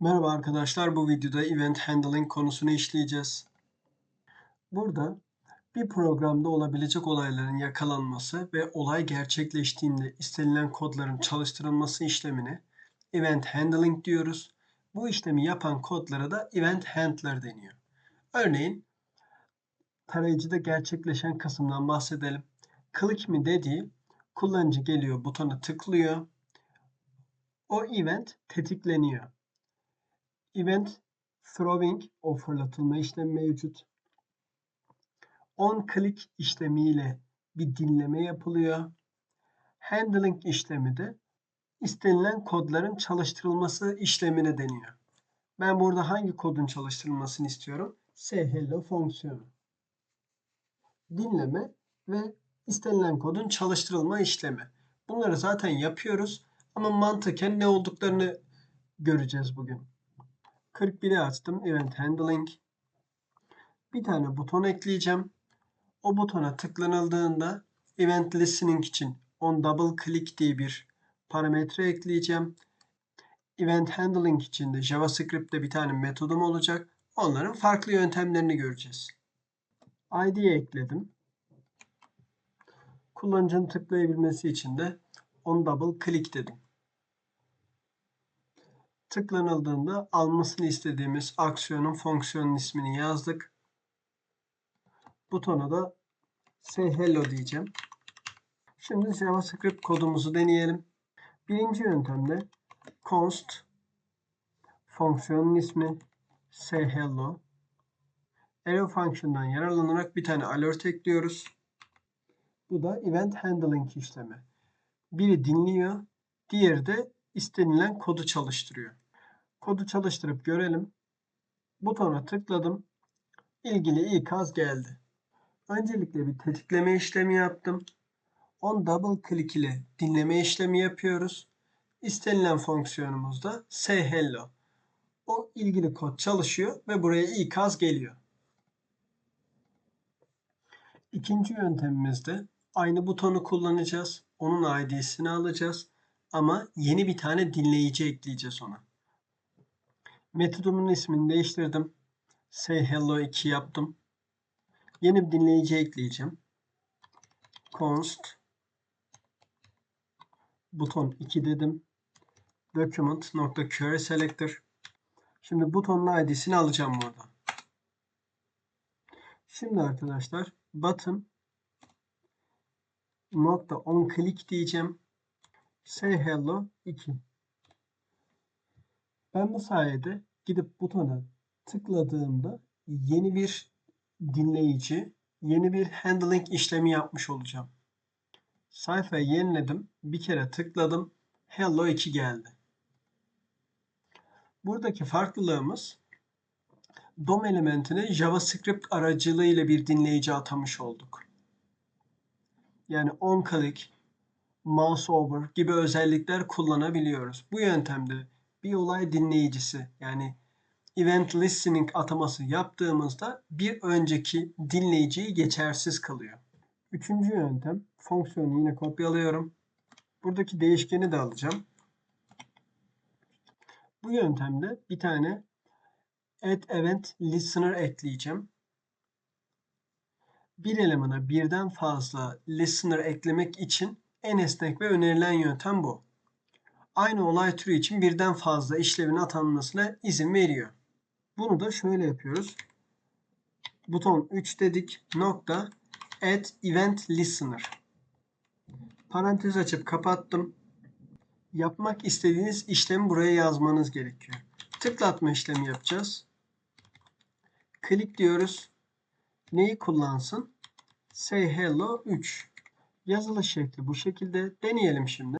Merhaba arkadaşlar, bu videoda Event Handling konusunu işleyeceğiz. Burada bir programda olabilecek olayların yakalanması ve olay gerçekleştiğinde istenilen kodların çalıştırılması işlemini Event Handling diyoruz. Bu işlemi yapan kodlara da Event Handler deniyor. Örneğin tarayıcıda gerçekleşen kısımdan bahsedelim. Click me dediği kullanıcı geliyor butona tıklıyor. O event tetikleniyor. Event throwing o fırlatılma işlemi mevcut. On click işlemiyle bir dinleme yapılıyor. Handling işlemi de istenilen kodların çalıştırılması işlemine deniyor. Ben burada hangi kodun çalıştırılmasını istiyorum? Say hello fonksiyonu. Dinleme ve istenilen kodun çalıştırılma işlemi. Bunları zaten yapıyoruz ama mantıken ne olduklarını göreceğiz bugün. 41'i açtım. Event Handling. Bir tane buton ekleyeceğim. O butona tıklanıldığında Event Listening için on double click diye bir parametre ekleyeceğim. Event Handling için de JavaScript'te bir tane metodum olacak. Onların farklı yöntemlerini göreceğiz. ID ekledim. Kullanıcının tıklayabilmesi için de on double click dedim tıklanıldığında almasını istediğimiz aksiyonun fonksiyonun ismini yazdık. Butona da say hello diyeceğim. Şimdi JavaScript kodumuzu deneyelim. Birinci yöntemde const fonksiyonun ismi say hello arrow function'dan yararlanarak bir tane alert ekliyoruz. Bu da event handling işlemi. Biri dinliyor, diğeri de istenilen kodu çalıştırıyor. Kodu çalıştırıp görelim. Butona tıkladım. İlgili ikaz geldi. Öncelikle bir tetikleme işlemi yaptım. On double click ile dinleme işlemi yapıyoruz. İstenilen fonksiyonumuzda say hello. O ilgili kod çalışıyor ve buraya ikaz geliyor. İkinci yöntemimizde aynı butonu kullanacağız. Onun ID'sini alacağız. Ama yeni bir tane dinleyici ekleyeceğiz ona. Metodumun ismini değiştirdim. Say hello 2 yaptım. Yeni bir dinleyici ekleyeceğim. Const buton 2 dedim. Document nokta query selector. Şimdi butonun ID'sini alacağım burada. Şimdi arkadaşlar button nokta on click diyeceğim. Say hello 2. Ben bu sayede gidip butona tıkladığımda yeni bir dinleyici, yeni bir handling işlemi yapmış olacağım. Sayfayı yeniledim. Bir kere tıkladım. Hello 2 geldi. Buradaki farklılığımız DOM elementine JavaScript aracılığıyla bir dinleyici atamış olduk. Yani on click, mouse over gibi özellikler kullanabiliyoruz. Bu yöntemde bir olay dinleyicisi yani event listening ataması yaptığımızda bir önceki dinleyiciyi geçersiz kalıyor. Üçüncü yöntem fonksiyonu yine kopyalıyorum. Buradaki değişkeni de alacağım. Bu yöntemde bir tane add event listener ekleyeceğim. Bir elemana birden fazla listener eklemek için en esnek ve önerilen yöntem bu aynı olay türü için birden fazla işlevin atanmasına izin veriyor. Bunu da şöyle yapıyoruz. Buton 3 dedik. Nokta add event listener. Parantez açıp kapattım. Yapmak istediğiniz işlemi buraya yazmanız gerekiyor. Tıklatma işlemi yapacağız. Klik diyoruz. Neyi kullansın? Say hello 3. Yazılış şekli bu şekilde. Deneyelim şimdi.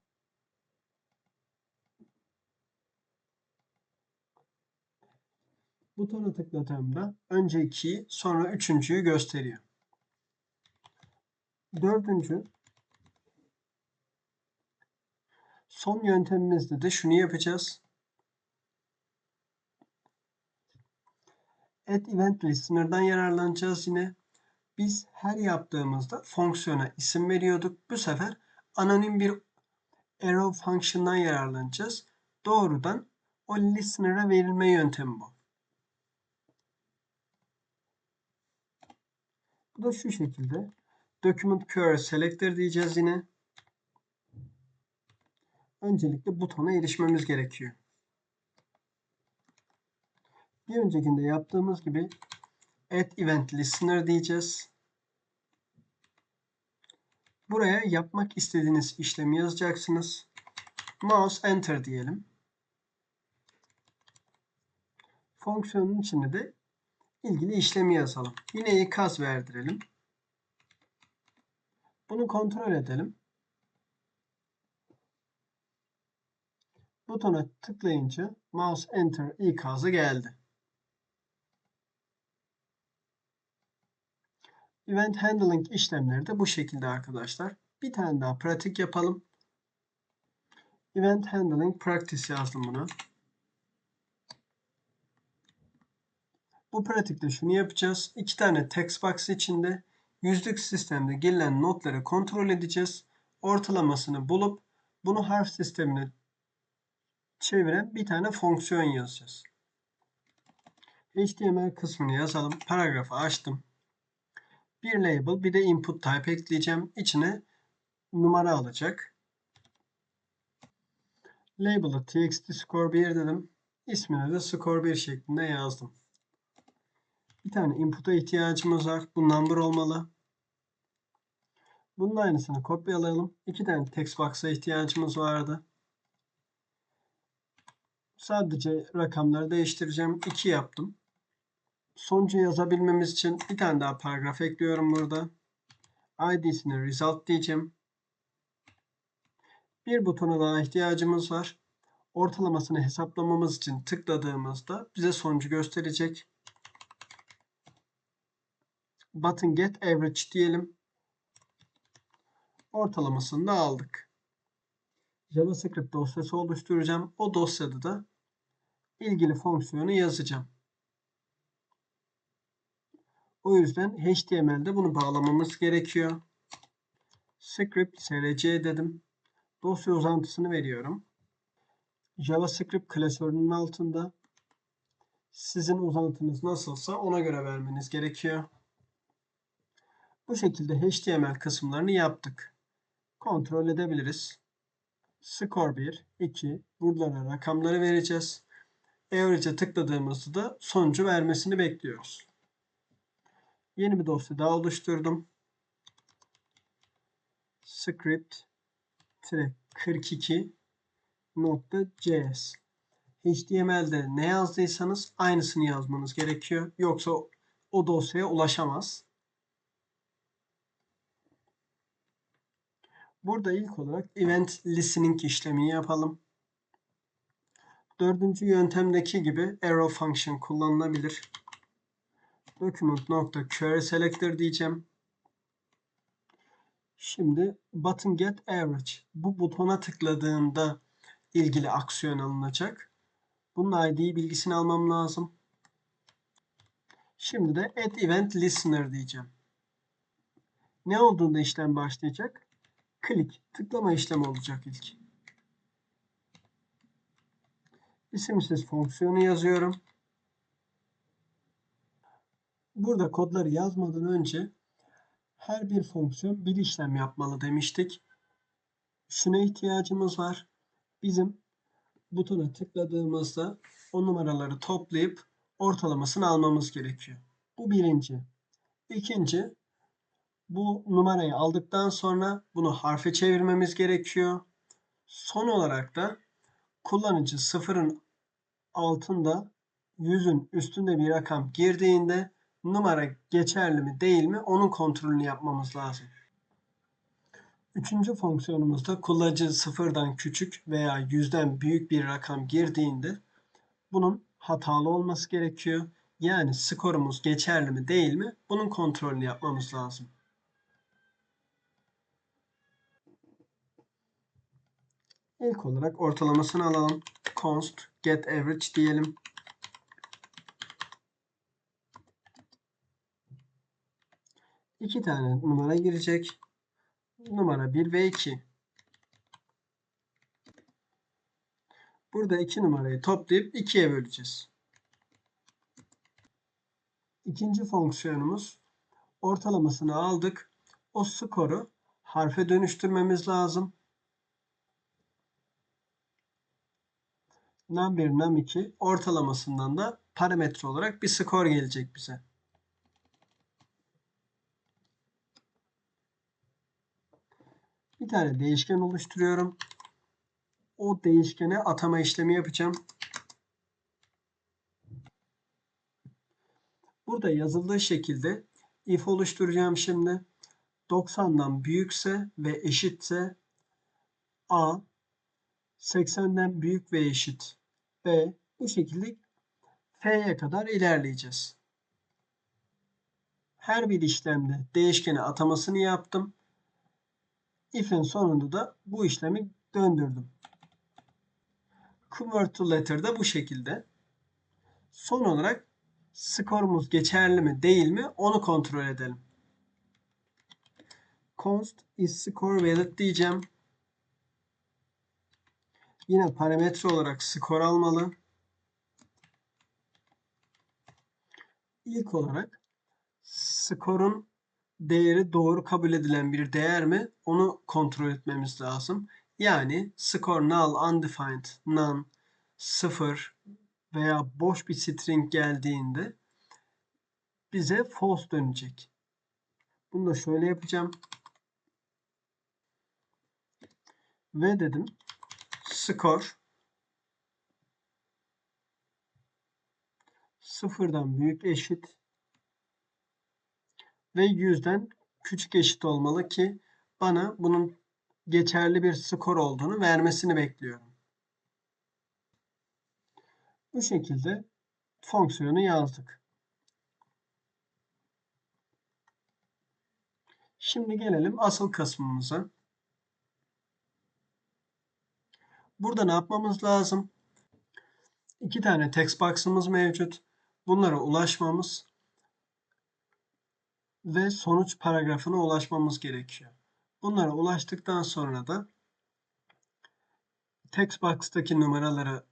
Butona tıkladığımda önce 2'yi sonra üçüncüyü gösteriyor. Dördüncü son yöntemimizde de şunu yapacağız. Add Event Listener'dan yararlanacağız yine. Biz her yaptığımızda fonksiyona isim veriyorduk. Bu sefer anonim bir arrow function'dan yararlanacağız. Doğrudan O listener'a verilme yöntemi bu. Bu da şu şekilde. Document QR Selector diyeceğiz yine. Öncelikle butona erişmemiz gerekiyor. Bir öncekinde yaptığımız gibi Add Event Listener diyeceğiz. Buraya yapmak istediğiniz işlemi yazacaksınız. Mouse Enter diyelim. Fonksiyonun içinde de ilgili işlemi yazalım. Yine ikaz verdirelim. Bunu kontrol edelim. Butona tıklayınca mouse enter ikazı geldi. Event handling işlemleri de bu şekilde arkadaşlar. Bir tane daha pratik yapalım. Event handling practice yazdım buna. Bu pratikte şunu yapacağız. İki tane text box içinde yüzlük sistemde gelen notları kontrol edeceğiz. Ortalamasını bulup bunu harf sistemine çeviren bir tane fonksiyon yazacağız. HTML kısmını yazalım. Paragrafı açtım. Bir label bir de input type ekleyeceğim. İçine numara alacak. Label'ı txt score 1 dedim. İsmini de score 1 şeklinde yazdım. Bir tane input'a ihtiyacımız var. Bu number olmalı. Bunun aynısını kopyalayalım. İki tane text box'a ihtiyacımız vardı. Sadece rakamları değiştireceğim. 2 yaptım. Sonucu yazabilmemiz için bir tane daha paragraf ekliyorum burada. ID'sine result diyeceğim. Bir butona daha ihtiyacımız var. Ortalamasını hesaplamamız için tıkladığımızda bize sonucu gösterecek. Button get average diyelim. Ortalamasını da aldık. JavaScript dosyası oluşturacağım. O dosyada da ilgili fonksiyonu yazacağım. O yüzden HTML'de bunu bağlamamız gerekiyor. Script src dedim. Dosya uzantısını veriyorum. JavaScript klasörünün altında sizin uzantınız nasılsa ona göre vermeniz gerekiyor. Bu şekilde HTML kısımlarını yaptık. Kontrol edebiliriz. Score 1, 2. Buralara rakamları vereceğiz. Average'e tıkladığımızda da sonucu vermesini bekliyoruz. Yeni bir dosya daha oluşturdum. Script 42 .js HTML'de ne yazdıysanız aynısını yazmanız gerekiyor. Yoksa o dosyaya ulaşamaz. Burada ilk olarak event listening işlemini yapalım. Dördüncü yöntemdeki gibi arrow function kullanılabilir. Document.query selector diyeceğim. Şimdi button get average. Bu butona tıkladığımda ilgili aksiyon alınacak. Bunun ID bilgisini almam lazım. Şimdi de add event listener diyeceğim. Ne olduğunda işlem başlayacak? Klik, tıklama işlemi olacak ilk. İsimsiz fonksiyonu yazıyorum. Burada kodları yazmadan önce her bir fonksiyon bir işlem yapmalı demiştik. Şuna ihtiyacımız var. Bizim butona tıkladığımızda o numaraları toplayıp ortalamasını almamız gerekiyor. Bu birinci. İkinci, bu numarayı aldıktan sonra bunu harfe çevirmemiz gerekiyor. Son olarak da kullanıcı sıfırın altında yüzün üstünde bir rakam girdiğinde numara geçerli mi değil mi onun kontrolünü yapmamız lazım. Üçüncü fonksiyonumuzda kullanıcı sıfırdan küçük veya yüzden büyük bir rakam girdiğinde bunun hatalı olması gerekiyor. Yani skorumuz geçerli mi değil mi bunun kontrolünü yapmamız lazım. İlk olarak ortalamasını alalım. Const get average diyelim. İki tane numara girecek. Numara 1 ve 2. Burada iki numarayı toplayıp ikiye böleceğiz. İkinci fonksiyonumuz ortalamasını aldık. O skoru harfe dönüştürmemiz lazım. num1, num2 ortalamasından da parametre olarak bir skor gelecek bize. Bir tane değişken oluşturuyorum. O değişkene atama işlemi yapacağım. Burada yazıldığı şekilde if oluşturacağım şimdi. 90'dan büyükse ve eşitse A 80'den büyük ve eşit B bu şekilde F'ye kadar ilerleyeceğiz. Her bir işlemde değişkeni atamasını yaptım. If'in sonunda da bu işlemi döndürdüm. Convert to letter da bu şekilde. Son olarak skorumuz geçerli mi değil mi onu kontrol edelim. Const is score valid diyeceğim. Yine parametre olarak skor almalı. İlk olarak skorun değeri doğru kabul edilen bir değer mi? Onu kontrol etmemiz lazım. Yani score null, undefined, none, sıfır veya boş bir string geldiğinde bize false dönecek. Bunu da şöyle yapacağım. Ve dedim skor sıfırdan büyük eşit ve yüzden küçük eşit olmalı ki bana bunun geçerli bir skor olduğunu vermesini bekliyorum. Bu şekilde fonksiyonu yazdık. Şimdi gelelim asıl kısmımıza. Burada ne yapmamız lazım? İki tane text box'ımız mevcut. Bunlara ulaşmamız ve sonuç paragrafına ulaşmamız gerekiyor. Bunlara ulaştıktan sonra da text box'taki numaraları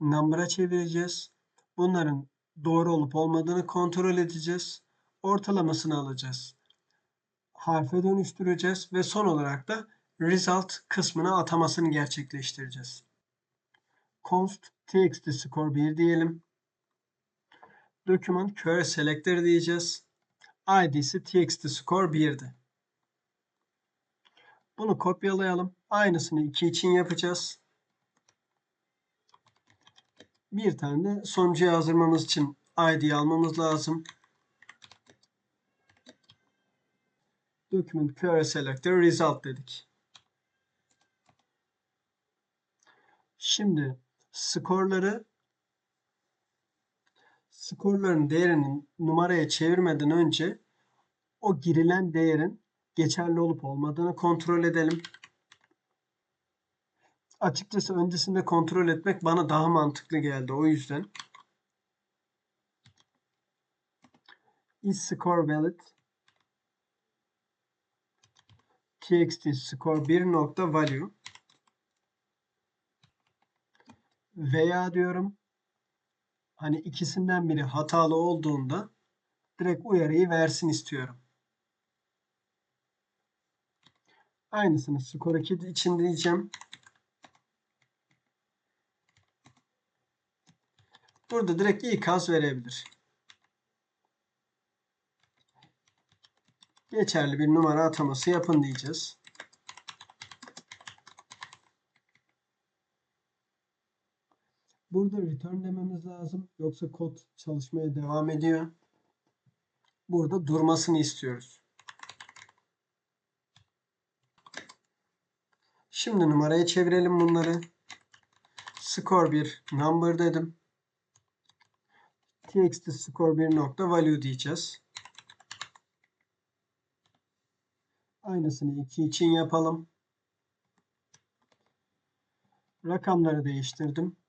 number'a çevireceğiz. Bunların doğru olup olmadığını kontrol edeceğiz. Ortalamasını alacağız. Harfe dönüştüreceğiz ve son olarak da result kısmına atamasını gerçekleştireceğiz. const txt score 1 diyelim. Document query selector diyeceğiz. İd'si txt score 1'di. Bunu kopyalayalım. Aynısını 2 için yapacağız. Bir tane de sonucu yazdırmamız için id almamız lazım. Document query selector result dedik. Şimdi skorları skorların değerini numaraya çevirmeden önce o girilen değerin geçerli olup olmadığını kontrol edelim. Açıkçası öncesinde kontrol etmek bana daha mantıklı geldi. O yüzden is score valid txt score 1 nokta value veya diyorum hani ikisinden biri hatalı olduğunda direkt uyarıyı versin istiyorum. Aynısını 2 için diyeceğim. Burada direkt ikaz verebilir. Geçerli bir numara ataması yapın diyeceğiz. Burada return dememiz lazım. Yoksa kod çalışmaya devam ediyor. Burada durmasını istiyoruz. Şimdi numaraya çevirelim bunları. Score 1 number dedim. txt score 1 nokta value diyeceğiz. Aynısını 2 için yapalım. Rakamları değiştirdim.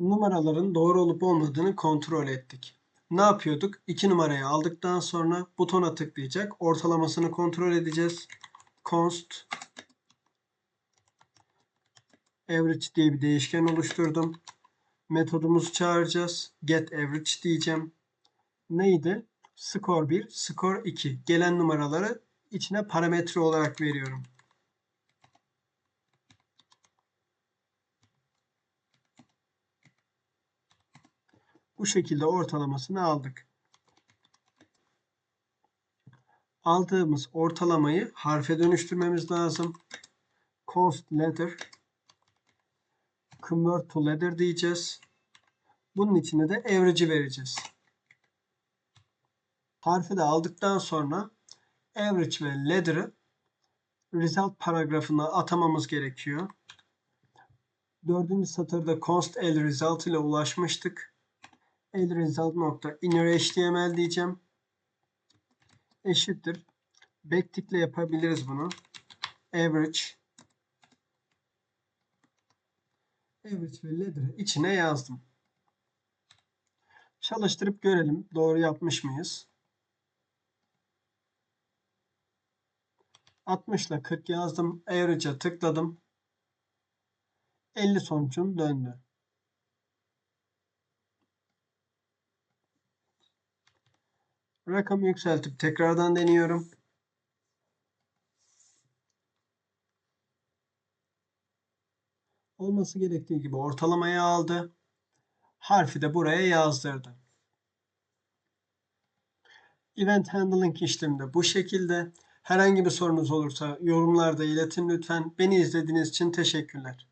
Numaraların doğru olup olmadığını kontrol ettik. Ne yapıyorduk? 2 numarayı aldıktan sonra butona tıklayacak. Ortalamasını kontrol edeceğiz. Const average diye bir değişken oluşturdum. Metodumuzu çağıracağız. Get average diyeceğim. Neydi? Score 1, score 2. Gelen numaraları içine parametre olarak veriyorum. Bu şekilde ortalamasını aldık. Aldığımız ortalamayı harfe dönüştürmemiz lazım. Const letter convert to letter diyeceğiz. Bunun içine de average'i vereceğiz. Harfi de aldıktan sonra average ve ladder'ı result paragrafına atamamız gerekiyor. Dördüncü satırda const l result ile ulaşmıştık. L result nokta inner diyeceğim. Eşittir. Backtick ile yapabiliriz bunu. Average average ve ladder'ı içine yazdım. Çalıştırıp görelim. Doğru yapmış mıyız? 60 ile 40 yazdım. Average'a tıkladım. 50 sonucum döndü. Rakamı yükseltip tekrardan deniyorum. Olması gerektiği gibi ortalamayı aldı. Harfi de buraya yazdırdı. Event Handling işlemi de bu şekilde. Herhangi bir sorunuz olursa yorumlarda iletin lütfen. Beni izlediğiniz için teşekkürler.